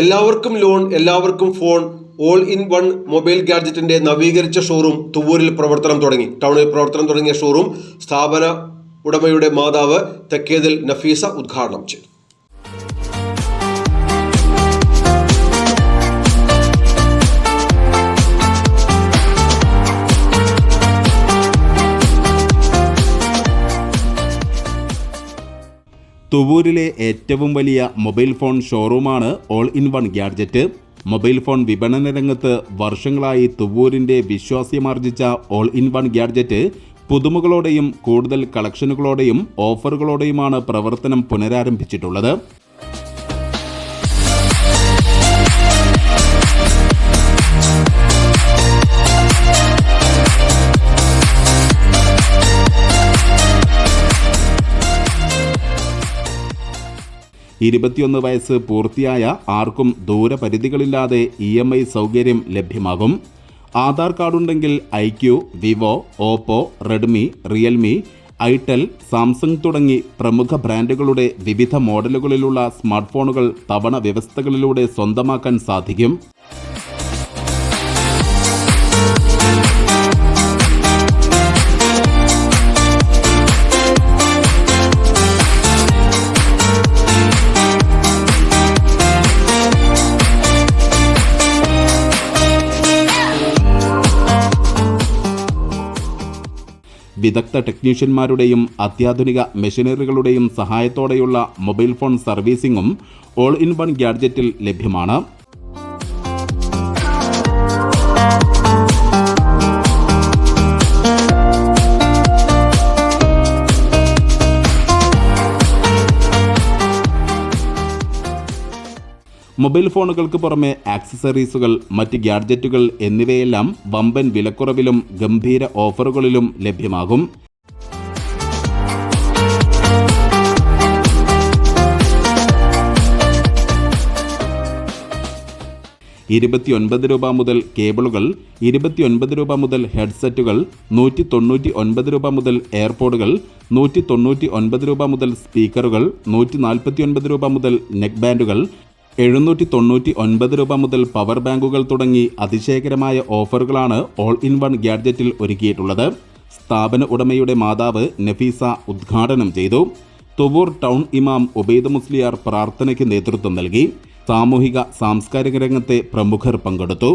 എല്ലാവർക്കും ലോൺ എല്ലാവർക്കും phone all in one mobile ഗാഡ്ജറ്റിന്റെ നവീകരിച്ച ഷോറൂം തുവൂരിൽ പ്രവർത്തനം തുടങ്ങി. ടൗണിൽ പ്രവർത്തനം തുടങ്ങിയ ഷോറൂം സ്ഥാപന ഉടമയുടെ മാതാവ് തെക്കേതിൽ നഫീസ ഉദ്ഘാടനം ചെയ്തു. തുവൂരിലെ ഏറ്റവും വലിയ mobile phone ഷോറൂമാണ് all in one gadget. Mobile phone വിപണന രംഗത്ത് വർഷങ്ങളായി തുവൂരിന്റെ വിശ്വാസ്യമാർജിച്ച ഓൾ ഇൻ വൺ ഗാഡ്ജറ്റ് പുതുമകളോടെയും കൂടുതൽ കളക്ഷനുകളോടെയും ഓഫറുകളോടെയുമാണ് പ്രവർത്തനം പുനരാരംഭിച്ചിട്ടുള്ളത്. ഇരുപത്തിയൊന്ന് വയസ്സ് പൂർത്തിയായ ആർക്കും ദൂരപരിധികളില്ലാതെ ഇ എം ഐ സൗകര്യം ലഭ്യമാകും. Aadhaar കാർഡുണ്ടെങ്കിൽ iQOO Vivo Oppo Redmi Realme itel Samsung തുടങ്ങി പ്രമുഖ ബ്രാൻഡുകളുടെ വിവിധ മോഡലുകളിലുള്ള സ്മാർട്ട് ഫോണുകൾ തവണ വ്യവസ്ഥകളിലൂടെ സ്വന്തമാക്കാൻ സാധിക്കും. വിദഗ്ധ ടെക്നീഷ്യന്മാരുടെയും അത്യാധുനിക മെഷീനറികളുടെയും സഹായത്തോടെയുള്ള മൊബൈൽ ഫോൺ സർവീസിംഗും ഓൾ ഇൻ വൺ ഗാഡ്ജറ്റിൽ ലഭ്യമാണ്. മൊബൈൽ ഫോണുകൾക്ക് പുറമെ ആക്സസറീസുകൾ മറ്റ് ഗാഡ്ജറ്റുകൾ എന്നിവയെല്ലാം വമ്പൻ വിലക്കുറവിലും ഗംഭീര ഓഫറുകളിലും ലഭ്യമാകും. ഇരുപത്തിയൊൻപത് രൂപ മുതൽ കേബിളുകൾ ഇരുപത്തിയൊൻപത് രൂപ മുതൽ ഹെഡ്സെറ്റുകൾ നൂറ്റി തൊണ്ണൂറ്റി ഒൻപത് രൂപ മുതൽ എയർപോഡുകൾ നൂറ്റി തൊണ്ണൂറ്റി ഒൻപത് രൂപ മുതൽ സ്പീക്കറുകൾ നൂറ്റി നാൽപ്പത്തി ഒൻപത് രൂപ മുതൽ നെക്ക് ബാൻഡുകൾ എഴുന്നൂറ്റി തൊണ്ണൂറ്റി ഒൻപത് രൂപ മുതൽ പവർ ബാങ്കുകൾ തുടങ്ങി അതിശയകരമായ ഓഫറുകളാണ് ഓൾ ഇൻ വൺ ഗാഡ്ജറ്റിൽ ഒരുക്കിയിട്ടുള്ളത്. സ്ഥാപന ഉടമയുടെ മാതാവ് നഫീസ ഉദ്ഘാടനം ചെയ്തു. തുവൂർ ടൗൺ ഇമാം ഉബൈദ് മുസ്ലിയാർ പ്രാർത്ഥനയ്ക്ക് നേതൃത്വം നൽകി. സാമൂഹിക സാംസ്കാരിക രംഗത്തെ പ്രമുഖർ പങ്കെടുത്തു.